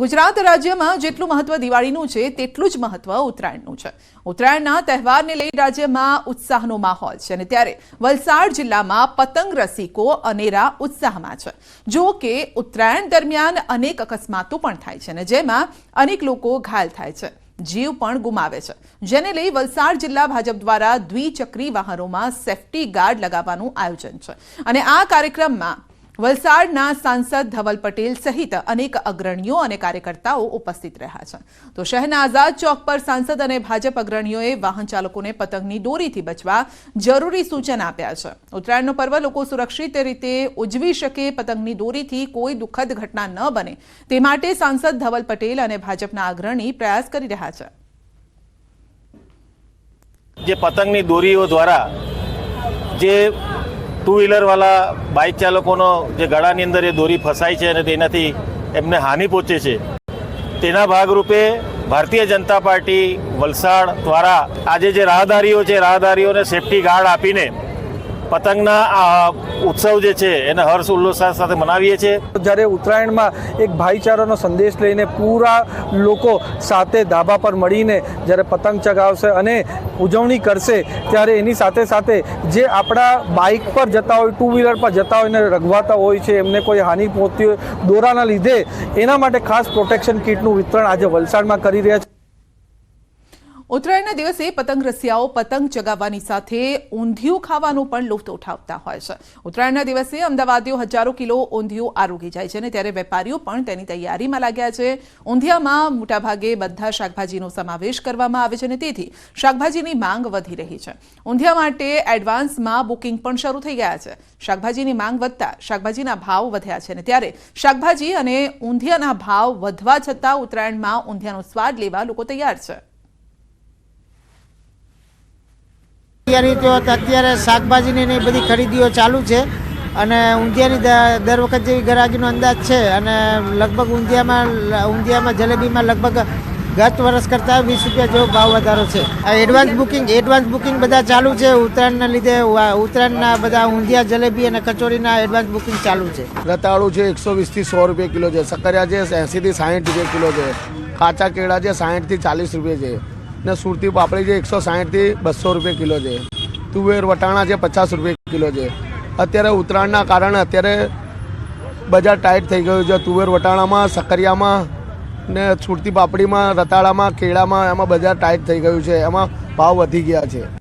ગુજરાત રાજ્યમાં જેટલું મહત્વ દિવાળીનું છે, તેટલું જ મહત્વ ઉત્તરાયણનું છે. ઉત્તરાયણના તહેવારને લઈ રાજ્યમાં ઉત્સાહનો માહોલ છે અને ત્યારે વલસાડ જિલ્લામાં પતંગ રસિકો અનેરા ઉત્સાહમાં છે. જો કે ઉત્તરાયણ દરમિયાન અનેક અકસ્માતો પણ થાય છે અને જેમાં અનેક લોકો ઘાયલ થાય છે. જીવ પણ ગુમાવે છે. જેને લઈ વલસાડ જિલ્લા ભાજપ દ્વારા દ્વિચક્રી વાહનોમાં સેફટી ગાર્ડ લગાવવાનું આયોજન છે. અને આ કાર્યક્રમમાં વલસાડના સાંસદ ધવલ પટેલ સહિત અનેક અગ્રણીઓ અને કાર્યકર્તાઓ ઉપસ્થિત રહ્યા છે. તો શહેરના આઝાદ ચોક પર સાંસદ અને ભાજપ અગ્રણીઓએ વાહન ચાલકોને પતંગની દોરીથી બચવા જરૂરી સૂચન આપ્યા છે. ઉત્તરાયણનો પર્વ લોકો સુરક્ષિત રીતે ઉજવી શકે, પતંગની દોરીથી કોઈ દુઃખદ ઘટના ન બને. તે માટે સાંસદ ધવલ પટેલ અને ભાજપના અગ્રણી પ્રયાસ કરી રહ્યા છે. જે પતંગની દોરીઓ દ્વારા જે ટુ વ્હીલરવાળા બાઇક ચાલકોનો જે ગળાની અંદર એ દોરી ફસાય છે અને તેનાથી એમને હાનિ પહોંચે છે. તેના ભાગરૂપે ભારતીય જનતા પાર્ટી વલસાડ દ્વારા આજે જે રાહદારીઓ છે, રાહદારીઓને સેફટી ગાર્ડ આપીને પતંગના આ ઉત્સવ જે છે એને હર્ષ ઉલ્લાસ સાથે મનાવીએ છીએ. જ્યારે ઉત્તરાયણમાં એક ભાઈચારાનો સંદેશ લઈને પૂરા લોકો સાથે ધાબા પર મળીને જ્યારે પતંગ ચગાવશે અને ઉજવણી કરશે, ત્યારે એની સાથે સાથે જે આપણા બાઇક પર જતા હોય, ટુ વ્હીલર પર જતા હોય ને રગવાતા હોય છે, એમને કોઈ હાનિ પહોંચતી હોય, દોરાના લીધે એના માટે ખાસ પ્રોટેક્શન કીટનું વિતરણ આજે વલસાડમાં કરી રહ્યા છે. ઉત્તરાયણના દિવસે પતંગ રસિયાઓ પતંગ ચગાવવાની સાથે ઊંધિયું ખાવાનું પણ લુફ્ત ઉઠાવતા હોય છે. ઉત્તરાયણના દિવસે અમદાવાદીઓ હજારો કિલો ઊંધિયું આરોગી જાય છે અને ત્યારે વેપારીઓ પણ તેની તૈયારીમાં લાગ્યા છે. ઊંધિયામાં મોટાભાગે બધા શાકભાજીનો સમાવેશ કરવામાં આવે છે અને તેથી શાકભાજીની માંગ વધી રહી છે. ઊંધિયા માટે એડવાન્સમાં બુકિંગ પણ શરૂ થઈ ગયા છે. શાકભાજીની માંગ વધતા શાકભાજીના ભાવ વધ્યા છે અને ત્યારે શાકભાજી અને ઊંધિયાના ભાવ વધવા છતાં ઉત્તરાયણમાં ઊંધિયાનો સ્વાદ લેવા લોકો તૈયાર છે. અત્યારે તો અત્યારે શાકભાજીની ને એ બધી ખરીદીઓ ચાલુ છે અને ઊંધિયાની દર વખત જેવી ગરાગીનો અંદાજ છે અને લગભગ ઊંધિયામાં ઊંધિયામાં જલેબીમાં લગભગ ગત વર્ષ કરતાં વીસ રૂપિયા જેવો ભાવ વધારો છે. આ એડવાન્સ બુકિંગ એડવાન્સ બુકિંગ બધા ચાલુ છે. ઉત્તરાયણના લીધે ઉત્તરાયણના બધા ઊંધિયા, જલેબી અને કચોરીના એડવાન્સ બુકિંગ ચાલુ છે. રતાળું છે એકસો વીસથી સો રૂપિયા કિલો છે. સકરિયા છે એંસીથી સાઠ રૂપિયા કિલો છે. કાચા કેળા છે સાઠથી ચાલીસ રૂપિયા છે. ને સુરતી પાપડી છે એકસો સાઠથી બસો રૂપિયા કિલો છે. તુવેર વટાણા છે પચાસ રૂપિયા કિલો છે. અત્યારે ઉત્તરાયણના કારણે અત્યારે બજાર ટાઈટ થઈ ગયું છે. તુવેર વટાણામાં સકરિયામાં ને સુરતી પાપડીમાં, રતાળામાં, કેળામાં એમાં બજાર ટાઈટ થઈ ગયું છે. એમાં ભાવ વધી ગયા છે.